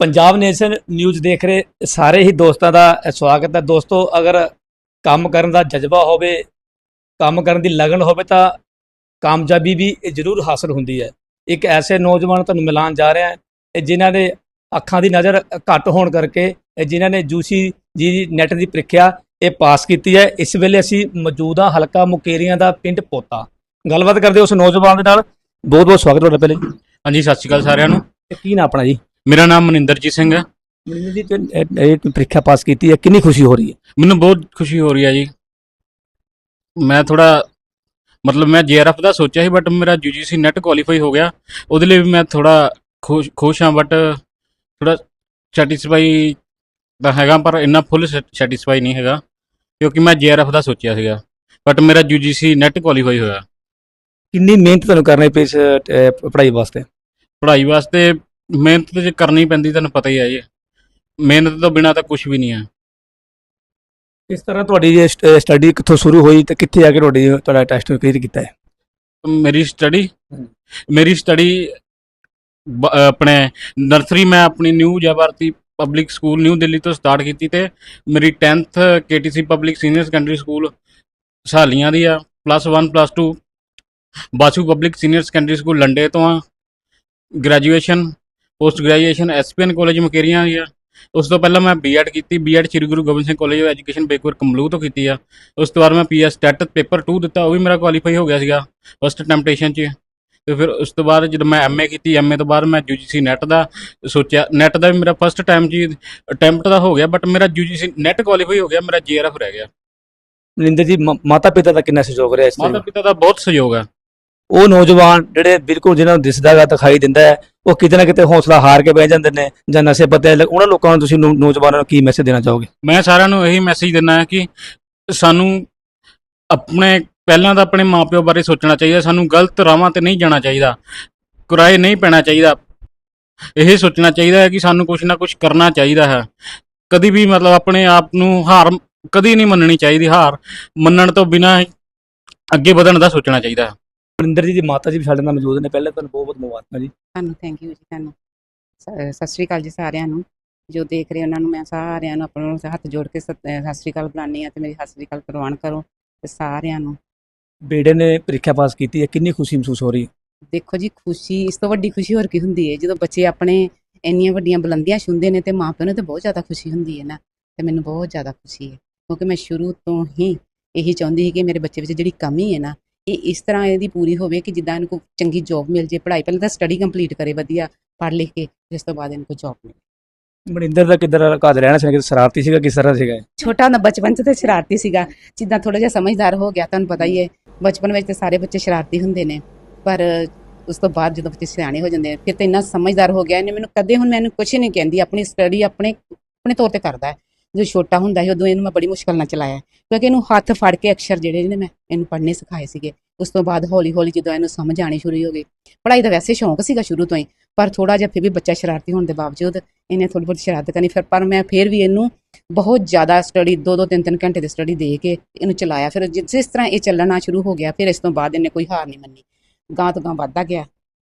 Punjab nation news ਦੇਖ ਰਹੇ ਸਾਰੇ ਹੀ ਦੋਸਤਾਂ ਦਾ ਸਵਾਗਤ ਹੈ। ਦੋਸਤੋ ਅਗਰ ਕੰਮ ਕਰਨ ਦਾ ਜਜ਼ਬਾ ਹੋਵੇ ਕੰਮ ਕਰਨ ਦੀ ਲਗਨ ਹੋਵੇ ਤਾਂ ਕਾਮਯਾਬੀ ਵੀ ਜ਼ਰੂਰ ਹਾਸਲ ਹੁੰਦੀ ਹੈ। ਇੱਕ ਐਸੇ ਨੌਜਵਾਨ ਤੁਹਾਨੂੰ ਮਿਲਾਨ ਜਾ ਰਿਹਾ ਹੈ ਜਿਨ੍ਹਾਂ ਦੇ ਅੱਖਾਂ ਦੀ ਨਜ਼ਰ ਘੱਟ ਹੋਣ ਕਰਕੇ ਜਿਨ੍ਹਾਂ ਨੇ ਜੂਸੀ ਜੀ ਨੈਟ ਦੀ ਪ੍ਰੀਖਿਆ ਇਹ ਪਾਸ ਕੀਤੀ ਹੈ। ਇਸ ਵੇਲੇ ਅਸੀਂ ਮੌਜੂਦਾ ਹਲਕਾ ਮੁਕੇਰੀਆਂ ਦਾ ਪਿੰਡ ਪੋਤਾ। ਗੱਲਬਾਤ ਕਰਦੇ ਉਸ ਨੌਜਵਾਨ ਦੇ ਨਾਲ। ਬਹੁਤ ਬਹੁਤ ਸਵਾਗਤ ਤੁਹਾਡਾ ਪਹਿਲੇ। ਹਾਂਜੀ ਸਤਿ ਸ਼੍ਰੀ ਅਕਾਲ ਸਾਰਿਆਂ ਨੂੰ। ਕੀ ਨਾ ਆਪਣਾ ਜੀ? ਮੇਰਾ ਨਾਮ ਮਨਿੰਦਰਜੀਤ ਸਿੰਘ ਹੈ। ਮਨਿੰਦਰ ਜੀ ਤੇ ਇਹ- ਪ੍ਰੀਖਿਆ ਪਾਸ ਕੀਤੀ ਹੈ? ਕਿੰਨੀ ਖੁਸ਼ੀ ਹੋ ਰਹੀ ਹੈ? ਮੈਨੂੰ ਬਹੁਤ ਖੁਸ਼ੀ ਹੋ ਰਹੀ ਹੈ ਜੀ। ਮੈਂ ਥੋੜਾ ਮਤਲਬ ਮੈਂ ਜੀਆਰਐਫ ਦਾ ਸੋਚਿਆ ਸੀ ਬਟ ਮੇਰਾ ਯੂਜੀਸੀ ਨੈਟ ਕੁਆਲੀਫਾਈ ਹੋ ਗਿਆ। ਉਹਦੇ ਲਈ ਵੀ ਮੈਂ ਥੋੜਾ ਖੁਸ਼ ਹਾਂ ਬਟ ਥੋੜਾ ਸੈਟੀਸਫਾਈ ਤਾਂ ਹੈਗਾ ਪਰ ਇੰਨਾ ਫੁੱਲ ਸੈਟੀਸਫਾਈ ਨਹੀਂ ਹੈਗਾ ਕਿਉਂਕਿ ਮੈਂ ਜੀਆਰਐਫ ਦਾ ਸੋਚਿਆ ਸੀਗਾ। ਬਟ ਮੇਰਾ ਯੂਜੀਸੀ ਨੈਟ ਕੁਆਲੀਫਾਈ ਹੋਇਆ। ਕਿੰਨੀ ਮਿਹਨਤ ਤੁਹਾਨੂੰ ਕਰਨੀ ਪਈ ਇਸ ਪੜ੍ਹਾਈ ਵਾਸਤੇ? ਪੜ੍ਹਾਈ ਵਾਸਤੇ ਮਿਹਨਤ ਤੇ ਕਰਨੀ ਪੈਂਦੀ ਤੁਹਾਨੂੰ ਪਤਾ ਹੀ ਹੈ ਜੀ। ਮਿਹਨਤ ਤੋਂ ਬਿਨਾ ਤਾਂ ਕੁਝ ਵੀ ਨਹੀਂ ਹੈ ਇਸ ਤਰ੍ਹਾਂ ਤੁਹਾਡੀ ਸਟੱਡੀ ਕਿੱਥੋਂ ਸ਼ੁਰੂ ਹੋਈ ਤੇ ਕਿੱਥੇ ਆ ਕੇ ਤੁਹਾਡੀ ਤੁਹਾਡਾ ਟੈਸਟ ਕਲੀਅਰ ਕੀਤਾ ਹੈ? ਮੇਰੀ ਸਟੱਡੀ। ਮੇਰੀ ਸਟੱਡੀ ਆਪਣੇ ਨਰਸਰੀ ਮੈਂ ਆਪਣੀ new Jawarti public school new Delhi ਤੋਂ ਸਟਾਰਟ ਕੀਤੀ ਤੇ ਮੇਰੀ 10th KTC public senior secondary school Saliyan ਦੀ ਆ plus 1 plus 2 Basu public senior secondary school ਲੰਡੇ ਤੋਂ ਆ। Graduation post graduation SPN college Mukerian ਆ। ਉਸ ਤੋਂ ਪਹਿਲਾਂ ਮੈਂ ਬੀਐਡ ਕੀਤੀ। BEd Sri Guru Gobind Singh college of education ਬੇਕਵਰ ਕਮਲੂ ਤੋਂ ਕੀਤੀ ਆ। ਉਸ ਤੋਂ ਬਾਅਦ ਮੈਂ ਪੀਐਸ ਟੈਟ ਪੇਪਰ 2 ਦਿੱਤਾ। ਉਹ ਵੀ ਮੇਰਾ ਕੁਆਲੀਫਾਈ ਹੋ ਗਿਆ ਸੀਗਾ ਫਸਟ ਟੈਂਪਟੇਸ਼ਨ 'ਚ। ਤੇ ਫਿਰ ਉਸ ਤੋਂ ਬਾਅਦ ਜਦੋਂ ਮੈਂ ਐਮਏ ਕੀਤੀ ਐਮਏ ਤੋਂ ਬਾਅਦ ਮੈਂ ਯੂਜੀਸੀ ਨੈਟ ਦਾ ਸੋਚਿਆ। ਨੈਟ ਦਾ ਵੀ ਮੇਰਾ ਫਸਟ ਟਾਈਮ 'ਚ ਅਟੈਂਪਟ ਦਾ ਹੋ ਗਿਆ ਬਟ ਮੇਰਾ ਯੂਜੀਸੀ ਨੈਟ ਕੁਆਲੀਫਾਈ ਹੋ ਗਿਆ ਮੇਰਾ ਜੀਆਰਐਫ ਰਹਿ ਗਿਆ। ਮਨਿੰਦਰ ਜੀ ਮਾਤਾ ਪਿਤਾ ਦਾ ਕਿੰਨਾ ਸਹਿਯੋਗ ਰਿਹਾ ਇਸ ਮਾਤਾ ਪਿਤਾ ਦਾ ਬਹੁਤ ਸਹਿਯੋਗ ਹੈ ਉਹ ਨੌਜਵਾਨ ਜਿਹੜੇ ਬਿਲਕੁਲ ਜਿਹਨਾਂ ਨੂੰ ਦਿਸਦਾ ਹੈਗਾ ਦਿਖਾਈ ਦਿੰਦਾ ਹੈ ਉਹ ਕਿਤੇ ਨਾ ਕਿਤੇ ਹੌਸਲਾ ਹਾਰ ਕੇ ਬਹਿ ਜਾਂਦੇ ਨੇ ਜਾਂ ਨਸ਼ੇ ਪੱਤੇ ਲੱਗ- ਉਹਨਾਂ ਲੋਕਾਂ ਨੂੰ ਤੁਸੀਂ ਨੌ- ਨੌਜਵਾਨਾਂ ਨੂੰ ਕੀ ਮੈਸੇਜ ਦੇਣਾ ਚਾਹੋਗੇ? ਮੈਂ ਸਾਰਿਆਂ ਨੂੰ ਇਹੀ ਮੈਸੇਜ ਦਿੰਦਾ ਹਾਂ ਕਿ ਸਾਨੂੰ ਆਪਣੇ, ਪਹਿਲਾਂ ਤਾਂ ਆਪਣੇ ਮਾਪਿਓ ਬਾਰੇ ਸੋਚਣਾ ਚਾਹੀਦਾ, ਸਾਨੂੰ ਗਲਤ ਰਾਹਾਂ ਤੇ ਨਹੀਂ ਜਾਣਾ ਚਾਹੀਦਾ ਕਿਰਾਏ ਨਹੀਂ ਪੈਣਾ ਚਾਹੀਦਾ। ਇਹ ਸੋਚਣਾ ਚਾਹੀਦਾ ਹੈ ਕਿ ਸਾਨੂੰ ਕੁਝ ਨਾ ਕੁਝ ਕਰਨਾ ਚਾਹੀਦਾ ਹੈ। ਕਦੀ ਵੀ ਮਤਲਬ ਆਪਣੇ ਆਪ ਨੂੰ ਹਾਰ ਕਦੀ ਨਹੀਂ ਮੰਨਣੀ ਚਾਹੀਦੀ, ਹਾਰ ਮੰਨਣ ਤੋਂ ਬਿਨਾਂ ਅੱਗੇ ਵਧਣ ਦਾ ਸੋਚਣਾ ਚਾਹੀਦਾ ਹੈ। ਮਨਿੰਦਰ ਜੀ ਦੀ ਮਾਤਾ ਜੀ ਵੀ ਸਾਡੇ ਨਾਲ ਮੌਜੂਦ ਨੇ। ਪਹਿਲੇ ਤੁਹਾਨੂੰ ਬਹੁਤ ਬਹੁਤ ਮੁਬਾਰਕਾਂ ਜੀ। ਤੁਹਾਨੂੰ ਥੈਂਕ ਯੂ ਜੀ ਤੁਹਾਨੂੰ ਸ- ਸਤਿ ਸ਼੍ਰੀ ਅਕਾਲ ਜੀ ਸਾਰਿਆਂ ਨੂੰ। ਜੋ ਦੇਖ ਰਹੇ ਉਹਨਾਂ ਨੂੰ ਮੈਂ ਸਾਰਿਆਂ ਨੂੰ ਆਪਣਾ ਹੱਥ ਜੋੜ ਕੇ ਸਤ- ਅਹ ਸਤਿ ਸ਼੍ਰੀ ਅਕਾਲ ਬੁਲਾਉਂਦੀ ਹਾਂ ਤੇ ਮੇਰੀ ਸਤਿ ਸ਼੍ਰੀ ਅਕਾਲ ਪ੍ਰਵਾਨ ਕਰੋ ਤੇ ਸਾਰਿਆਂ ਨੂੰ। ਬੇੜੇ ਨੇ ਪ੍ਰੀਖਿਆ ਪਾਸ ਕੀਤੀ ਹੈ। ਕਿੰਨੀ ਖੁਸ਼ੀ ਮਹਿਸੂਸ ਹੋ ਰਹੀ ਹੈ? ਦੇਖੋ ਜੀ ਖੁਸ਼ੀ ਇਸ ਤੋਂ ਵੱਡੀ ਖੁਸ਼ੀ ਹੋਰ ਕੀ ਹੁੰਦੀ ਹੈ? ਜਦੋਂ ਬੱਚੇ ਆਪਣੇ ਇੰਨੀਆਂ ਵੱਡੀਆਂ ਬੁਲੰਦੀਆਂ ਛੁੰਦੇ ਨੇ ਤੇ ਮਾਪਿਆਂ ਨੂੰ ਤੇ ਬਹੁਤ ਜ਼ਿਆਦਾ ਖੁਸ਼ੀ ਹੁੰਦੀ ਹੈ ਨਾ। ਤੇ ਮੈਨੂੰ ਬਹੁਤ ਜ਼ਿਆਦਾ ਖੁਸ਼ੀ ਹੈ। ਕਿਉਂਕਿ ਮੈਂ ਸ਼ੁਰੂ ਤੋਂ ਹੀ ਇਹੀ ਚਾਹੁੰਦੀ ਸੀ ਕਿ ਮੇਰੇ ਬੱਚੇ ਵਿੱਚ ਜਿਹੜੀ ਕਮੀ ਹੈ ਨਾ ਇਹ ਇਸ ਤਰ੍ਹਾਂ ਇਹਦੀ ਪੂਰੀ ਹੋਵੇ ਕਿ ਜਿੱਦਾਂ ਇਹਨੂੰ ਕੋਈ ਚੰਗੀ ਜੌਬ ਮਿਲ ਜੇ ਪੜ੍ਹਾਈ ਪਹਿਲਾਂ ਤਾਂ ਸਟੱਡੀ ਕੰਪਲੀਟ ਕਰੇ ਵਧੀਆ ਪੜ੍ਹ ਲਿਖ ਕੇ ਇਸ ਤੋਂ ਬਾਅਦ ਇਹਨੂੰ ਕੋਈ ਜੌਬ ਮਿਲੇ ਮਨਿੰਦਰ ਦਾ ਕਿੱਧਰ ਘਰ ਰਹਿਣਾ ਸੀ ਕਿ ਸ਼ਰਾਰਤੀ ਸੀਗਾ ਕਿਸ ਤਰ੍ਹਾਂ ਸੀਗਾ? ਛੋਟਾ ਹੁੰਦਾ ਬਚਪਨ 'ਚ ਤੇ ਸ਼ਰਾਰਤੀ ਸੀਗਾ ਜਿੱਦਾਂ ਥੋੜਾ ਜਿਹਾ ਸਮਝਦਾਰ ਹੋ ਗਿਆ ਤੁਹਾਨੂੰ ਪਤਾ ਹੀ ਹੈ ਬਚਪਨ ਵਿੱਚ ਤੇ ਸਾਰੇ ਬੱਚੇ ਸ਼ਰਾਰਤੀ ਹੁੰਦੇ ਨੇ ਪਰ ਉਸ ਤੋਂ ਬਾਅਦ ਜਦੋਂ ਬੱਚੇ ਸਿਆਣੇ ਹੋ ਜਾਂਦੇ ਨੇ ਫਿਰ ਤੇ ਇੰਨਾ ਸਮਝਦਾਰ ਹੋ ਗਿਆ ਇਹਨੇ ਮੈਨੂੰ ਕਦੇ ਹੁਣ ਮੈਨੂੰ ਕੁਝ ਨਹੀਂ ਕਹਿੰਦੀ ਆਪਣੀ ਸਟੱਡੀ ਆਪਣੇ ਆਪਣੇ ਤੌਰ ਤੇ ਕਰਦਾ ਹੈ ਜਦੋਂ ਛੋਟਾ ਹੁੰਦਾ ਸੀ, ਉਦੋਂ ਇਹਨੂੰ ਮੈਂ ਬੜੀ ਮੁਸ਼ਕਲ ਨਾਲ ਚਲਾਇਆ। ਕਿਉਂਕਿ ਇਹਨੂੰ ਹੱਥ ਫੜ ਕੇ ਅਕਸ਼ਰ ਜਿਹੜੇ ਨੇ, ਮੈਂ ਇਹਨੂੰ ਪੜ੍ਹਨੇ ਸਿਖਾਏ ਸੀਗੇ। ਉਸ ਤੋਂ ਬਾਅਦ ਹੌਲੀ ਹੌਲੀ ਜਦੋਂ ਇਹਨੂੰ ਸਮਝ ਆਣੀ ਸ਼ੁਰੂ ਹੋ ਗਈ, ਪੜ੍ਹਾਈ ਦਾ ਵੈਸੇ ਸ਼ੌਂਕ ਸੀਗਾ ਸ਼ੁਰੂ ਤੋਂ ਹੀ, ਪਰ ਥੋੜਾ ਜਿਹਾ ਫਿਰ ਵੀ ਬੱਚਾ ਸ਼ਰਾਰਤੀ ਹੋਣ ਦੇ ਬਾਵਜੂਦ ਇਹਨੇ ਥੋੜੀ ਬਹੁਤ ਸ਼ਰਾਰਤ ਕਰਨੀ। ਫਿਰ, ਪਰ ਮੈਂ ਫਿਰ ਵੀ ਇਹਨੂੰ ਬਹੁਤ ਜ਼ਿਆਦਾ ਸਟੱਡੀ ਦੋ ਦੋ ਤਿੰਨ ਤਿੰਨ ਘੰਟੇ ਦੀ ਸਟੱਡੀ ਦੇ ਕੇ ਇਹਨੂੰ ਚਲਾਇਆ। ਫਿਰ ਜਿਸ ਜਿਸ ਤਰ੍ਹਾਂ ਇਹ ਚੱਲਣਾ ਸ਼ੁਰੂ ਹੋ ਗਿਆ, ਫਿਰ ਇਸ ਤੋਂ ਬਾਅਦ ਇਹਨੇ ਕੋਈ ਹਾਰ ਨਹੀਂ ਮੰਨੀ। ਗਾਂ ਤੋਂ ਗਾਂ ਵੱਧਦਾ ਗਿਆ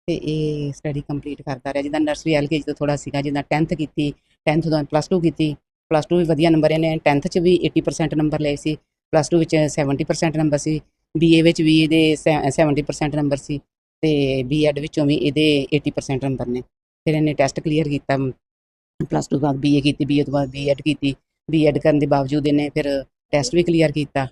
ਤੇ ਇਹ ਸਟੱਡੀ ਕੰਪਲੀਟ ਕਰਦਾ ਰਿਹਾ। ਜਿੱਦਾਂ ਨਰਸਰੀ ਐਲਕੇਜੀ ਤੋਂ ਥੋੜਾ ਸੀਗਾ, ਜਿੱਦਾਂ 10th ਕੀਤੀ 10th ਤੋਂ ਪਲੱਸ 2 ਕੀਤੀ ਪਲੱਸ 2 ਵੀ ਵਧੀਆ ਨੰਬਰ ਇਹਨੇ 10th ਚ ਵੀ 80% ਨੰਬਰ ਲਏ ਸੀ, ਪਲੱਸ 2 ਵਿੱਚ 70% ਨੰਬਰ ਸੀ ਬੀਏ ਵਿੱਚ ਵੀ ਇਹਦੇ ਸੈ- 70% ਨੰਬਰ ਸੀ ਤੇ ਬੀਐਡ ਵਿੱਚੋਂ ਵੀ ਇਹਦੇ 80% ਨੰਬਰ ਨੇ। ਫਿਰ ਇਹਨੇ ਟੈਸਟ ਕਲੀਅਰ ਕੀਤਾ, ਪਲੱਸ 2 ਤੋਂ ਬਾਅਦ ਬੀਏ ਕੀਤੀ ਬੀਏ ਤੋਂ ਬਾਅਦ ਬੀਐਡ ਕੀਤੀ। ਬੀਐਡ ਕਰਨ ਦੇ ਬਾਵਜੂਦ ਇਹਨੇ ਫਿਰ ਟੈਸਟ ਵੀ ਕਲੀਅਰ ਕੀਤਾ।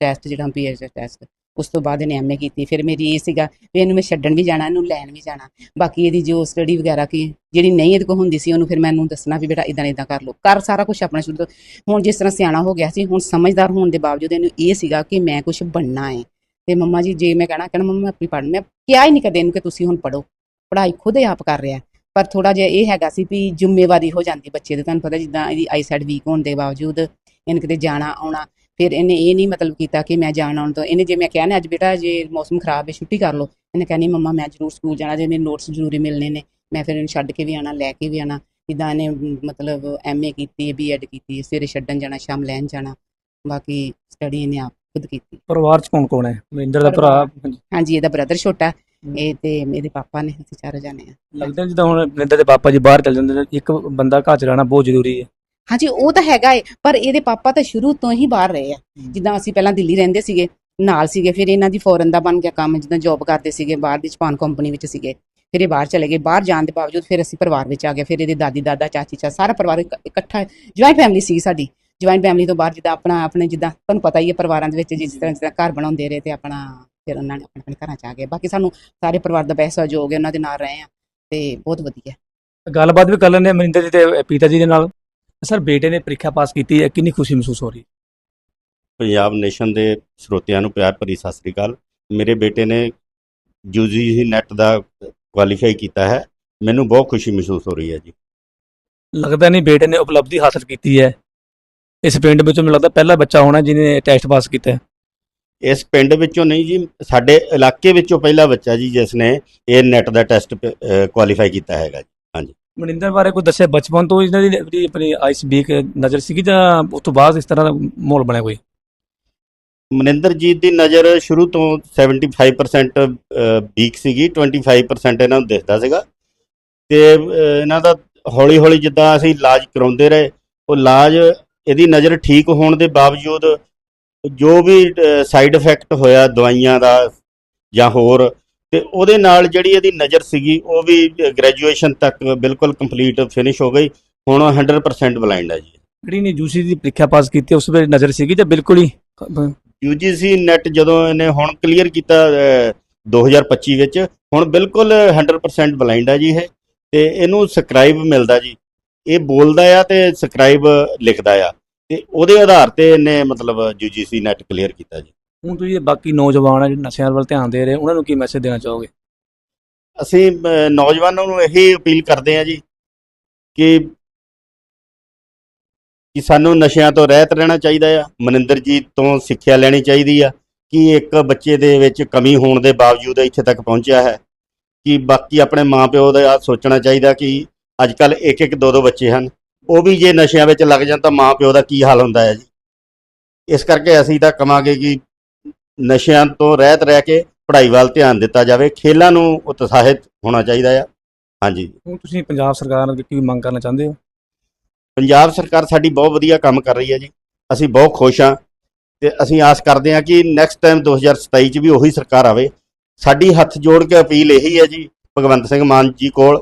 ਟੈਸਟ ਜਿਹੜਾ ਬੀਐਡ ਟੈਸਟ ਉਸ ਤੋਂ ਬਾਅਦ ਇਹਨੇ ਐਮਏ ਕੀਤੀ। ਫਿਰ ਮੇਰੀ ਇਹ ਸੀਗਾ ਵੀ ਇਹਨੂੰ ਮੈਂ ਛੱਡਣ ਵੀ ਜਾਣਾ, ਇਹਨੂੰ ਲੈਣ ਵੀ ਜਾਣਾ। ਬਾਕੀ ਇਹਦੀ ਜੋ ਸਟੱਡੀ ਵਗੈਰਾ ਕੀ, ਜਿਹੜੀ ਨਹੀਂ ਇਹਦੇ ਕੋਲ ਹੁੰਦੀ ਸੀ, ਉਹਨੂੰ ਫਿਰ ਮੈਨੂੰ ਦੱਸਣਾ ਵੀ ਬੇਟਾ ਇਦਾਂ ਇਦਾਂ ਕਰ ਲਓ। ਕਰ ਸਾਰਾ ਕੁਝ ਆਪਣੇ ਸ਼ੁਰੂ ਤੋਂ। ਹੁਣ ਜਿਸ ਤਰ੍ਹਾਂ ਸਿਆਣਾ ਹੋ ਗਿਆ ਸੀ, ਹੁਣ ਸਮਝਦਾਰ ਹੋਣ ਦੇ ਬਾਵਜੂਦ ਇਹਨੂੰ ਇਹ ਸੀਗਾ ਕਿ ਮੈਂ ਕੁਝ ਬਣਨਾ ਹੈ ਤੇ ਮੰਮਾ ਜੀ, ਜੇ ਮੈਂ ਕਹਿਣਾ ਕਹਿਣਾ, ਮੰਮਾ ਮੈਂ ਆਪਣੀ ਪੜ੍ਹਨ ਮੈਂ ਕਿਹਾ ਹੀ ਨਹੀਂ ਕਦੇ ਇਹਨੂੰ ਕਿ ਤੁਸੀਂ ਹੁਣ ਪੜੋ ਪੜ੍ਹਾਈ ਖੁਦ ਹੀ ਆਪ ਕਰ ਰਿਹਾ। ਪਰ ਥੋੜਾ ਜਿਹਾ ਇਹ ਹੈਗਾ ਸੀ ਵੀ ਜ਼ਿੰਮੇਵਾਰੀ ਹੋ ਜਾਂਦੀ ਬੱਚੇ ਦੇ। ਤੁਹਾਨੂੰ ਪਤਾ ਜਿੱਦਾਂ ਇਹਦੀ ਆਈਸਾਈਡ ਵੀਕ ਹੋਣ ਦੇ ਬਾਵਜੂਦ ਇਹਨੂੰ ਕਿਤੇ ਜਾਣਾ, ਆਉਣਾ। ਫਿਰ ਇਹਨੇ ਇਹ ਨਹੀਂ ਮਤਲਬ ਕੀਤਾ ਕਿ ਮੈਂ ਜਾਣ ਆਉਣ ਤੋਂ ਇਹਨੇ ਜੇ ਮੈਂ ਕਿਹਾ ਨਾ ਅੱਜ ਬੇਟਾ ਜੇ ਮੌਸਮ ਖਰਾਬ ਹੈ ਛੁੱਟੀ ਕਰ ਲਓ। ਇਹਨੇ ਕਹਿਣੀ ਮੰਮਾ ਮੈਂ ਜ਼ਰੂਰ ਸਕੂਲ ਜਾਣਾ ਜੇ ਮੇਰੇ ਨੋਟਸ ਜ਼ਰੂਰੀ ਮਿਲਨੇ ਨੇ ਮੈਂ ਫਿਰ ਇਹਨੂੰ ਛੱਡ ਕੇ ਵੀ ਆਣਾ ਲੈ ਕੇ ਵੀ ਆਣਾ ਜਿੱਦਾਂ ਇਹਨੇ ਮਤਲਬ ਐਮਏ ਕੀਤੀ ਹੈ ਬੀਐਡ ਕੀਤੀ ਹੈ ਸਵੇਰੇ ਛੱਡਣ ਜਾਣਾ ਸ਼ਾਮ ਲੈਣ ਜਾਣਾ ਬਾਕੀ ਸਟੱਡੀ ਇਹਨੇ ਆਪ ਖੁਦ ਕੀਤੀ। ਪਰਿਵਾਰ ਚ ਕੌਣ ਕੌਣ ਹੈ? ਮਨਿੰਦਰ ਦਾ ਭਰਾ ਹਾਂਜੀ। ਇਹਦਾ ਬ੍ਰਦਰ ਛੋਟਾ ਇਹ ਤੇ ਮੇਰੇ ਪਾਪਾ ਨੇ ਅਸੀਂ ਚਾਰੋਂ ਜਾਣੇ ਆ ਲੱਗਦਾ ਜਿੱਦਾਂ ਹੁਣ ਨਿੰਦਰ ਦੇ ਪਾਪਾ ਜੀ ਬਾਹਰ ਚਲ ਜਾਂਦੇ ਨੇ ਇੱਕ ਬੰਦਾ ਘਰ ਚ ਰਹਿਣਾ ਬਹੁਤ ਜ਼ਰੂਰੀ ਹੈ। ਹਾਂਜੀ ਉਹ ਤਾਂ ਹੈਗਾ ਏ ਪਰ ਇਹਦੇ ਪਾਪਾ ਤਾਂ ਸ਼ੁਰੂ ਤੋਂ ਹੀ ਬਾਹਰ ਰਹੇ ਆ। ਜਿੱਦਾਂ ਅਸੀਂ ਪਹਿਲਾਂ ਦਿੱਲੀ ਰਹਿੰਦੇ ਸੀਗੇ ਨਾਲ ਸੀਗੇ ਫਿਰ ਇਹਨਾਂ ਦੀ ਫੋਰਨ ਦਾ ਬਣ ਗਿਆ ਕੰਮ ਜਿੱਦਾਂ ਜੌਬ ਕਰਦੇ ਸੀਗੇ ਬਾਹਰ ਦੀ ਜਪਾਨ ਕੰਪਨੀ ਵਿੱਚ ਸੀਗੇ। ਫਿਰ ਇਹ ਬਾਹਰ ਚਲੇ ਗਏ ਬਾਹਰ ਜਾਣ ਦੇ ਬਾਵਜੂਦ ਫਿਰ ਅਸੀਂ ਪਰਿਵਾਰ ਵਿੱਚ ਆ ਗਏ ਫਿਰ ਇਹਦੇ ਦਾਦੀ ਦਾਦਾ ਚਾਚੀ ਚਾ ਸਾਰਾ ਪਰਿਵਾਰ ਇਕ- ਇਕੱਠਾ ਜੁਆਇੰਟ ਫੈਮਿਲੀ ਸੀ ਸਾਡੀ। ਜੁਆਇੰਟ ਫੈਮਿਲੀ ਤੋਂ ਬਾਹਰ ਜਿੱਦਾਂ ਆਪਣਾ ਆਪਣੇ ਜਿੱਦਾਂ ਤੁਹਾਨੂੰ ਪਤਾ ਹੀ ਹੈ ਪਰਿਵਾਰਾਂ ਦੇ ਵਿੱਚ ਜਿਸ ਤਰ੍ਹਾਂ ਜਿਸ ਤਰ੍ਹਾਂ ਘਰ ਬਣਾਉਂਦੇ ਰਹੇ ਤੇ ਆਪਣਾ ਫਿਰ ਉਹਨਾਂ ਨੇ ਆਪਣੇ ਆਪਣੇ ਘਰਾਂ ਚ ਆ ਗਏ। ਬਾਕੀ ਸਾਨੂੰ ਸਾਰੇ ਪਰਿਵਾਰ ਦਾ ਬੈਸਟ ਸਹਿਯੋਗ ਹੈ ਉਹਨਾਂ ਦੇ ਨਾਲ ਰਹੇ ਆ ਤੇ ਬਹੁਤ ਵਧੀਆ। ਗੱਲਬਾਤ ਵੀ ਕਰ ਲੈਂਦੇ ਮਨਿੰਦਰ ਜੀ ਤੇ ਪਿਤਾ ਜੀ ਦੇ ਨਾਲ। ਸਰ ਬੇਟੇ ਨੇ ਪ੍ਰੀਖਿਆ ਪਾਸ ਕੀਤੀ ਹੈ ਕਿੰਨੀ ਖੁਸ਼ੀ ਮਹਿਸੂਸ ਹੋ ਰਹੀ ਹੈ? ਪੰਜਾਬ ਨੇਸ਼ਨ ਦੇ ਸਰੋਤਿਆਂ ਨੂੰ ਪਿਆਰ ਭਰੀ ਸਤਿ ਸ੍ਰੀ ਅਕਾਲ। ਮੇਰੇ ਬੇਟੇ ਨੇ ਯੂਜੀਸੀ ਨੈਟ ਦਾ ਕੁਆਲੀਫਾਈ ਕੀਤਾ ਹੈ। ਮੈਨੂੰ ਬਹੁਤ ਖੁਸ਼ੀ ਮਹਿਸੂਸ ਹੋ ਰਹੀ ਹੈ ਜੀ। ਲੱਗਦਾ ਨਹੀਂ ਬੇਟੇ ਨੇ ਉਪਲਬਧੀ ਹਾਸਲ ਕੀਤੀ ਹੈ। ਇਸ ਪਿੰਡ ਵਿੱਚੋਂ ਮੈਨੂੰ ਲੱਗਦਾ ਪਹਿਲਾ ਬੱਚਾ ਹੋਣਾ ਜਿਹਨੇ ਟੈਸਟ ਪਾਸ ਕੀਤਾ ਹੈ। ਇਸ ਪਿੰਡ ਵਿੱਚੋਂ ਨਹੀਂ ਜੀ ਸਾਡੇ ਇਲਾਕੇ ਵਿੱਚੋਂ ਪਹਿਲਾ ਬੱਚਾ ਜੀ ਜਿਸ ਨੇ ਇਹ ਨੈਟ ਦਾ ਟੈਸਟ ਕੁਆਲੀਫਾਈ ਕੀਤਾ ਹੈਗਾ ਜੀ। ਮਨਿੰਦਰ ਬਾਰੇ ਕੋਈ ਦੱਸਿਆ? ਬਚਪਨ ਤੋਂ ਇਹਨਾਂ ਦੀ ਆਪਣੀ ਆਈਸ ਵੀਕ ਨਜ਼ਰ ਸੀਗੀ ਜਾਂ ਉਸ ਤੋਂ ਬਾਅਦ ਇਸ ਤਰ੍ਹਾਂ ਦਾ ਮਾਹੌਲ ਬਣਿਆ ਕੋਈ? ਮਨਿੰਦਰਜੀਤ ਦੀ ਨਜ਼ਰ ਸ਼ੁਰੂ ਤੋਂ 75% ਵੀਕ ਸੀਗੀ 25% ਇਹਨਾਂ ਨੂੰ ਦਿਖਦਾ ਸੀਗਾ। ਤੇ ਇਹਨਾਂ ਦਾ ਹੌਲੀ ਹੌਲੀ ਜਿੱਦਾਂ ਅਸੀਂ ਇਲਾਜ ਕਰਾਉਂਦੇ ਰਹੇ, ਉਹ ਇਲਾਜ ਇਹਦੀ ਨਜ਼ਰ ਠੀਕ ਹੋਣ ਦੇ ਬਾਵਜੂਦ ਜੋ ਵੀ ਸਾਈਡ ਇਫੈਕਟ ਹੋਇਆ ਦਵਾਈਆਂ ਦਾ ਜਾਂ ਹੋਰ ਤੇ ਉਹਦੇ ਨਾਲ ਜਿਹੜੀ ਇਹਦੀ ਨਜ਼ਰ ਸੀਗੀ ਉਹ ਵੀ ਗ੍ਰੈਜੂਏਸ਼ਨ ਤੱਕ ਬਿਲਕੁਲ ਕੰਪਲੀਟ ਫਿਨਿਸ਼ ਹੋ ਗਈ। ਹੁਣ ਉਹ 100% ਬਲਾਈਂਡ ਹੈ ਜੀ। ਜਿਹੜੀ ਨੇ ਯੂਸੀ ਦੀ ਪ੍ਰੀਖਿਆ ਪਾਸ ਕੀਤੀ ਉਸ ਵੇਲੇ ਨਜ਼ਰ ਸੀਗੀ ਜਾਂ ਬਿਲਕੁਲ ਹੀ UGC ਨੈਟ ਜਦੋਂ ਇਹਨੇ ਹੁਣ ਕਲੀਅਰ ਕੀਤਾ ਅਹ, 2025 ਵਿੱਚ ਹੁਣ ਬਿਲਕੁਲ 100% ਬਲਾਈਂਡ ਆ ਜੀ ਇਹ। ਤੇ ਇਹਨੂੰ ਸਕ੍ਰਾਈਬ ਮਿਲਦਾ ਜੀ। ਇਹ ਬੋਲਦਾ ਆ ਤੇ ਸਕ੍ਰਾਈਬ ਲਿਖਦਾ ਆ। ਤੇ ਉਹਦੇ ਆਧਾਰ ਤੇ ਇਹਨੇ ਮਤਲਬ UGC ਨੈਟ ਕਲੀਅਰ ਕੀਤਾ ਜੀ। ਹੁਣ ਤੁਸੀਂ ਇਹ ਬਾਕੀ ਨੌਜਵਾਨ ਆ ਜਿਹੜੇ ਨਸ਼ਿਆਂ ਵੱਲ ਧਿਆਨ ਦੇ ਰਹੇ ਉਹਨਾਂ ਨੂੰ ਕੀ ਮੈਸੇਜ ਦੇਣਾ ਚਾਹੋਗੇ? ਅਸੀਂ ਅਹ, ਨੌਜਵਾਨਾਂ ਨੂੰ ਇਹੀ ਅਪੀਲ ਕਰਦੇ ਹਾਂ ਜੀ ਕਿ ਕਿ ਸਾਨੂੰ ਨਸ਼ਿਆਂ ਤੋਂ ਰਹਿਤ ਰਹਿਣਾ ਚਾਹੀਦਾ ਆ। ਮਨਿੰਦਰ ਜੀ ਤੋਂ ਸਿੱਖਿਆ ਲੈਣੀ ਚਾਹੀਦੀ ਆ ਕਿ ਇੱਕ ਬੱਚੇ ਦੇ ਵਿੱਚ ਕਮੀ ਹੋਣ ਦੇ ਬਾਵਜੂਦ ਇੱਥੇ ਤੱਕ ਪਹੁੰਚਿਆ ਹੈ। ਕਿ ਬਾਕੀ ਆਪਣੇ ਮਾਪਿਓ ਦਾ ਸੋਚਣਾ ਚਾਹੀਦਾ ਕਿ ਅੱਜ ਕੱਲ ਇੱਕ ਇੱਕ ਦੋ ਦੋ ਬੱਚੇ ਹਨ। ਉਹ ਵੀ ਜੇ ਨਸ਼ਿਆਂ ਵਿੱਚ ਲੱਗ ਜਾਣ ਤਾਂ ਮਾਪਿਓ ਦਾ ਕੀ ਹਾਲ ਹੁੰਦਾ ਹੈ ਜੀ। ਇਸ ਕਰਕੇ ਅਸੀਂ ਤਾਂ ਕਵਾਂਗੇ ਕਿ ਨਸ਼ਿਆਂ ਤੋਂ ਰਹਿਤ ਰਹਿ ਕੇ ਪੜ੍ਹਾਈ ਵੱਲ ਧਿਆਨ ਦਿੱਤਾ ਜਾਵੇ ਖੇਲਾਂ ਨੂੰ ਉਤਸ਼ਾਹਿਤ ਹੋਣਾ ਚਾਹੀਦਾ ਆ। ਹਾਂਜੀ। ਹੁਣ ਤੁਸੀਂ ਪੰਜਾਬ ਸਰਕਾਰ ਨਾਲ ਕੀ ਮੰਗ ਕਰਨਾ ਚਾਹੁੰਦੇ ਹੋ? ਪੰਜਾਬ ਸਰਕਾਰ ਸਾਡੀ ਬਹੁਤ ਵਧੀਆ ਕੰਮ ਕਰ ਰਹੀ ਹੈ ਜੀ। ਅਸੀਂ ਬਹੁਤ ਖੁਸ਼ ਹਾਂ ਤੇ ਅਸੀਂ ਆਸ ਕਰਦੇ ਹਾਂ ਕਿ ਨੈਕਸਟ ਟਾਈਮ 2027 ਚ ਵੀ ਉਹੀ ਸਰਕਾਰ ਆਵੇ। ਸਾਡੀ ਹੱਥ ਜੋੜ ਕੇ ਅਪੀਲ ਇਹੀ ਹੈ ਜੀ ਭਗਵੰਤ ਸਿੰਘ ਮਾਨ ਜੀ ਕੋਲ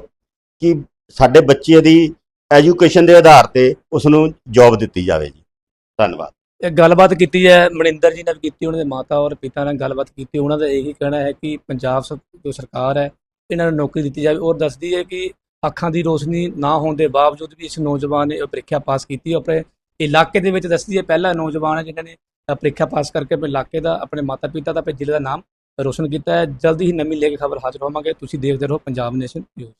ਕਿ ਸਾਡੇ ਬੱਚੇ ਦੀ ਐਜੂਕੇਸ਼ਨ ਦੇ ਆਧਾਰ ਤੇ ਉਸ ਨੂੰ ਜੌਬ ਦਿੱਤੀ ਜਾਵੇ ਜੀ। ਧੰਨਵਾਦ। ਗੱਲਬਾਤ ਕੀਤੀ ਹੈ, ਮਨਿੰਦਰ ਜੀ ਨਾਲ ਵੀ ਕੀਤੀ, ਉਹਨਾਂ ਦੇ ਮਾਤਾ ਔਰ ਪਿਤਾ ਨਾਲ ਗੱਲਬਾਤ ਕੀਤੀ, ਉਹਨਾਂ ਦਾ ਇਹੀ ਕਹਿਣਾ ਹੈ ਕਿ ਪੰਜਾਬ ਸ- ਜੋ ਸਰਕਾਰ ਹੈ, ਇਹਨਾਂ ਨੂੰ ਨੌਕਰੀ ਦਿੱਤੀ ਜਾਵੇ। ਔਰ ਦੱਸਦੀ ਹੈ ਕਿ ਅੱਖਾਂ ਦੀ ਰੋਸ਼ਨੀ ਨਾ ਹੋਣ ਦੇ ਬਾਵਜੂਦ ਵੀ ਇਸ ਨੌਜਵਾਨ ਨੇ ਪ੍ਰੀਖਿਆ ਪਾਸ ਕੀਤੀ ਆਪਣੇ ਇਲਾਕੇ ਦੇ ਵਿੱਚ ਦੱਸਦੀ ਹੈ, ਪਹਿਲਾ ਨੌਜਵਾਨ ਹੈ ਜਿਨ੍ਹਾਂ ਨੇ ਪ੍ਰੀਖਿਆ ਪਾਸ ਕਰਕੇ ਆਪਣੇ ਇਲਾਕੇ ਦਾ, ਆਪਣੇ ਮਾਤਾ ਪਿਤਾ ਦਾ, ਆਪਣੇ ਜ਼ਿਲ੍ਹੇ ਦਾ ਨਾਮ ਰੋਸ਼ਨ ਕੀਤਾ ਹੈ। ਜਲਦੀ ਹੀ ਨਵੀਂ ਲੈ ਕੇ ਖਬਰ ਹਾਜ਼ਰ ਹੋਵਾਂਗੇ। ਤੁਸੀਂ ਦੇਖਦੇ ਰਹੋ ਪੰਜਾਬ ਨੇਸ਼ਨ ਨਿਊਜ਼।